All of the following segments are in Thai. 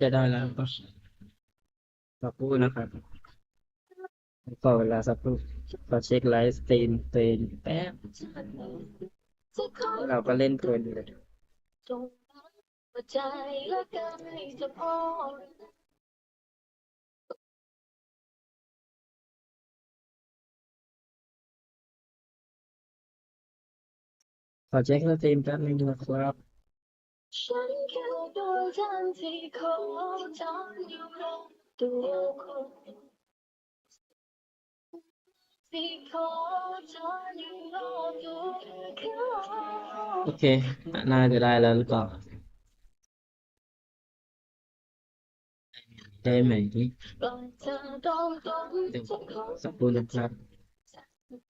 จะได้แล้วก็สักครู่นะครับขอเวลาสักครู่ขอเช็คไลฟ์สตรีมตัวเองแป๊บเราก็เล่นเพลินอยู่เลยจงหัวใจแลนให้จะพอขอเช็คสตรีมแป๊บนึงนะครับ ฉันแค่ดวงจันทร์ที่โคจรอยู่รอบตัวคุณที่โคจรอยู่รอบตัวเขาโอเค น่าจะได้แล้วหรือเปล่า ได้ไหมปล่อยเธอตรงตรงเดี๋ยวจะขอสักครู่นะครับ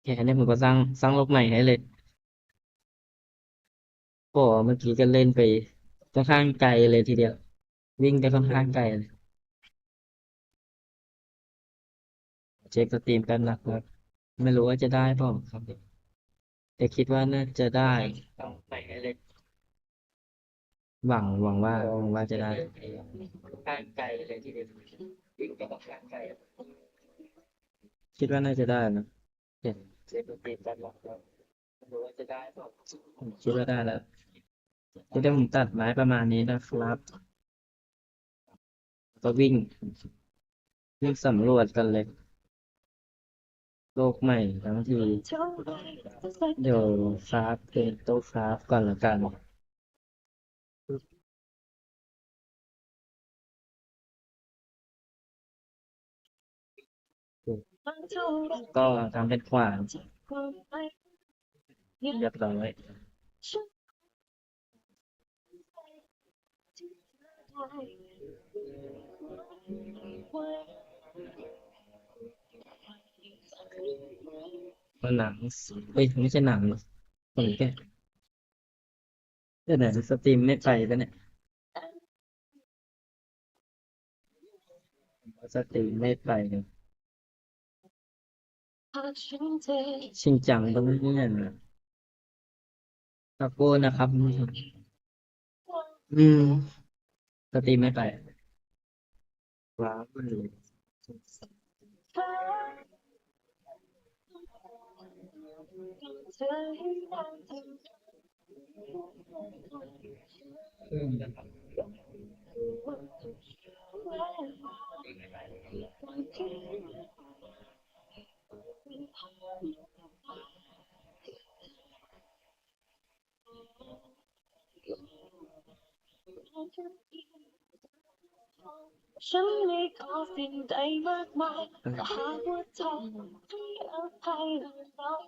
แค่นี้ผมก็สร้างสร้างโลกใหม่ให้เลยโอ้เมื่อกี้ก็เล่นไป ค่อนข้างไกลเลยทีเดียว วิ่งไปค่อนข้างไกลเลย เช็คสตรีมกันนะครับ ไม่รู้ว่าจะได้เปล่าครับแต่คิดว่าน่าจะได้ต้องไปให้เลยหวังหวังว่าหวังว่าจะได้ข้างไกลเลยทีเดียววิ่งไปค่อนข้างไกลคิดว่าน่าจะได้นะเห็นเช็คสตรีมกันนะครับไม่รู้ว่าจะได้เปล่าผมคิดว่าได้แล้ว เดี๋ยวผมตัดไม้ประมาณนี้นะครับก็วิ่งวิ่งสำรวจกันเลย โลกใหม่ทั้งทีเดี๋ยวคราฟเป็นโต๊ะคราฟก่อนละกันก็ทำเป็นขวานเรียบร้อย ฉันไว้ มัน หนังเอ้ยไม่ใช่หนังหรอกผมแค่เดี๋ยวไหนสตรีมไม่ไปแล้วเนี่ยสตรีมไม่ไปเนี่ยชิงจังต้องเลื่อนนะตะโกนนะครับ อืม สตรีมไม่ไปว้าวเลยฟ้าเธอให้ได้เธอ ฉันไม่ขอสิ่งใดมากมายหากว่าเธอให้อภัยและน้อย